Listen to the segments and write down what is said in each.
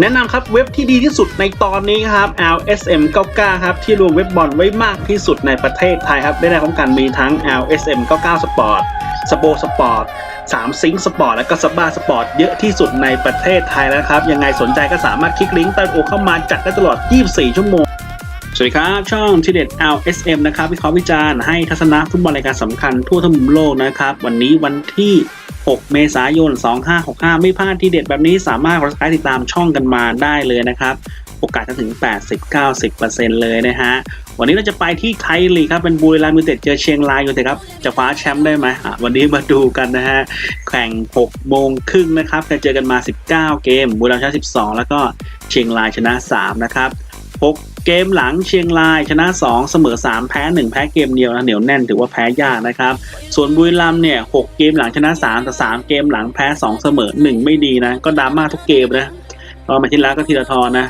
แนะนำครับเว็บที่ดีที่สุดในตอนนี้ครับ LSM 99ครับที่รวมเว็บบอลไว้มากที่สุดในประเทศไทยครับได้ในพร้อมกันมีทั้ง LSM 99 Sport สโปสปอร์ต3ซิงสปอร์ตและก็สบ้าสปอร์ตเยอะที่สุดในประเทศไทยแล้วครับ ยังไงสนใจก็สามารถคลิกลิงก์ใต้โอเข้ามาจัดได้ตลอด 24 ชั่วโมง สวัสดีครับ ช่องทีเด็ด LSM นะครับวิเคราะห์วิจารณ์ให้ทัศนะฟุตบอลรายการสำคัญทั่วทั้งมุมโลกนะครับ วันนี้วันที่ 6 เมษายน 2565 ไม่พลาดทีเด็ดแบบนี้สามารถกดติดตามช่องกันมาได้เลยนะครับโอกาสจะถึง 80-90%เลยนะฮะ วันนี้เราจะไปที่ไทยลีกครับ เป็นบุรีรัมย์ยูเต็ดเจอเชียงรายยูเต็ดครับ จะคว้าแชมป์ได้ไหมวันนี้มาดูกันนะฮะ แข่ง 6 โมงครึ่งนะครับจะเจอกันมา 19 เกม บุรีรัมย์ชนะ 12 แล้วก็เชียงรายชนะ 3 นะครับ 6 เกมหลังเชียงรายชนะ 2 เสมอ 3 แพ้ 1 แพ้เกมเดียวนะเหนียวแน่นถือว่าแพ้ยากนะครับ ส่วนบุรีรัมเนี่ย6เกมหลังชนะ3แต่3เกมหลังแพ้ 2 เสมอ 1 ไม่ดีนะ ก็ดราม่าทุกเกมนะ ตอนมาที่แล้วก็ทีละทอนนะ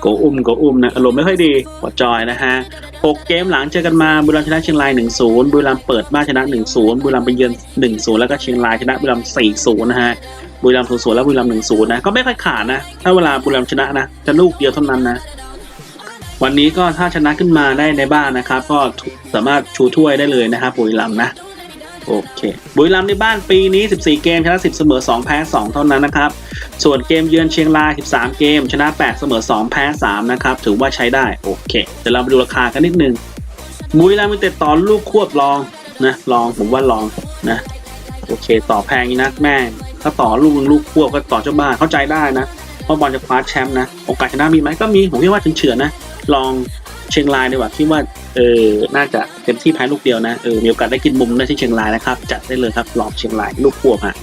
โกอุ้มโกอุ้มนะอารมณ์ไม่ค่อยดีหัวจอยนะฮะ6เกมหลังเจอกันมาบุรีรัมย์ชนะเชียงราย1-0บุรีรัมย์เปิดบ้านชนะ1-0บุรีรัมย์ไปเยือน1-0แล้วก็เชียงรายชนะบุรีรัมย์4-0นะฮะบุรีรัมย์0-0แล้วบุรีรัมย์1-0นะก็ไม่ค่อยขาดนะ ถ้าเวลาบุรีรัมย์ชนะนะจะลูกเดียวเท่านั้นนะ วันนี้ก็ถ้าชนะขึ้นมาได้ในบ้านนะครับ ก็สามารถชูถ้วยได้เลยนะครับบุรีรัมย์นะโอเคบุรีรัมย์ในบ้านปีนี้ 14 เกมชนะ10เสมอ2แพ้2เท่านั้นนะครับ ส่วนเกมเยือนเชียงราย 13 เกม ชนะ 8 เสมอ 2 แพ้ 3 นะครับ ถือว่าใช้ได้ โอเค เดี๋ยวเราไปดูราคากันนิดนึงบุรีรัมย์มีแต่ต่อลูกควบลองนะลองผมว่าลองนะ โอเค ต่อแพงนะแม่ถ้าต่อลูกนึงลูกควบก็ต่อเจ้าบ้านเข้าใจได้นะเพราะบอลจะคว้าแชมป์นะโอกาสชนะมีไหมก็มีผมคิดว่าเฉือนๆนะ ลองเชียงรายดีกว่าคิดว่าเออน่าจะเต็มที่แพ้ลูกเดียวนะเออมีโอกาสได้กินมุมได้ที่เชียงรายนะครับจัดได้เลยครับลองเชียงรายลูกควบฮะ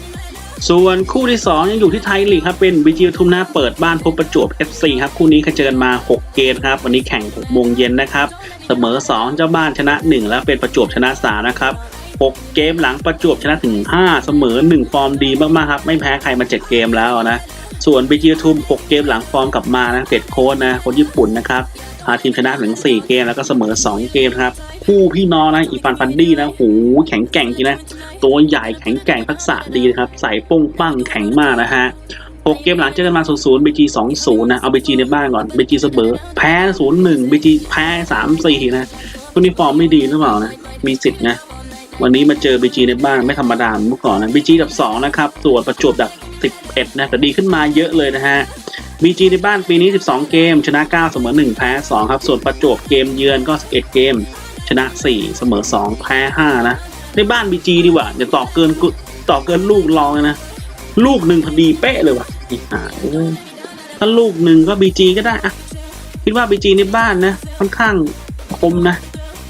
ส่วนคู่ที่ 2 ยังอยู่ที่ไทยลีกครับเป็นบีจีทุ่มหน้าเปิดบ้านพบประจวบ FC ครับคู่นี้เคยเจอกันมา 6 เกมครับวันนี้แข่ง6โมงเย็นนะครับเสมอ 2 เจ้าบ้านชนะ 1 แล้วเป็นประจวบชนะ3นะครับ6 เกมหลังประจวบชนะถึง 5 เสมอ 1 ฟอร์มดีมากๆครับไม่แพ้ใครมา 7 เกมแล้วนะ ส่วนบีจีทุม6เกมหลังฟอร์มกลับมานะเด็ดโค้ชนะคนญี่ปุ่นนะครับพาทีมชนะถึง 4 เกมแล้วก็เสมอ 2 เกมครับ คู่พี่น้องนะอีฟานฟันดี้นะโหแข็งแกร่งจริงนะ ตัวใหญ่แข็งแกร่งทักษะดีนะครับ ใส่ป้งปั้งแข็งมากนะฮะ6เกมหลังเจอกันมา 0-0 BG 2-0 นะ เอา BG ในบ้านก่อน BG เสมอแพ้ 0-1 BG แพ้ 3-4 นะคู่นี้ฟอร์มไม่ดีหรือเปล่านะ มีสิทธิ์นะ วันนี้มาเจอ BG ในบ้านไม่ธรรมดาเมือนเมื่อก่อนนะ BG ดับ 2 นะครับ ส่วนประจวบดับ 11 นะแต่ดีขึ้นมาเยอะเลยนะฮะ BG ในบ้านปีนี้ 12 เกม ชนะ 9 เสมอ 1 แพ้ 2 ครับ ส่วนประจวบเกมเยือนก็ 11 เกม ชนะ 4 เสมอ 2 แพ้ 5 นะ ในบ้าน BG ดีกว่าอย่าต่อเกินต่อเกินลูกรองเลยนะ ลูกหนึ่งพอดีเป๊ะเลยว่ะอีหาถ้าลูกหนึ่งก็ BG ก็ได้อะคิดว่า BG ในบ้านนะ ค่อนข้างคมนะ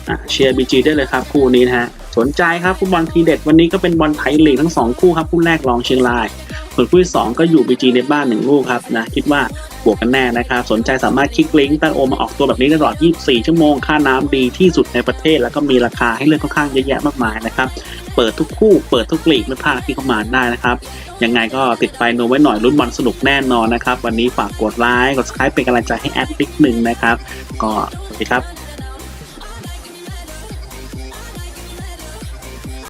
อะเชียร์ BG ได้เลยครับคู่นี้นะฮะ สนใจครับฟุตบอลทีเด็ดวันนี้ก็เป็นบอลไทยลีกทั้งสองคู่ครับคู่แรกรองเชียงราย ส่วนคู่ที่สองก็อยู่ BG ในบ้านหนึ่งลูกครับนะคิดว่าบวกกันแน่นะครับสนใจสามารถคลิกลิงก์ตั้งโอมาออกตัวแบบนี้ตลอด 24 ชั่วโมงค่าน้ำดีที่สุดในประเทศ แล้วก็มีราคาให้เลือกค่อนข้างเยอะแยะมากมายนะครับเปิดทุกคู่เปิดทุกลีกไม่พลาดที่เข้ามาได้นะครับยังไงก็ติดไปโนไว้หน่อยรุ่นบอลสนุกแน่นอนนะครับวันนี้ฝากกดไลค์กด subscribe เป็นกำลังใจให้แอดฟิกหนึ่งนะครับก็สวัสดีครับ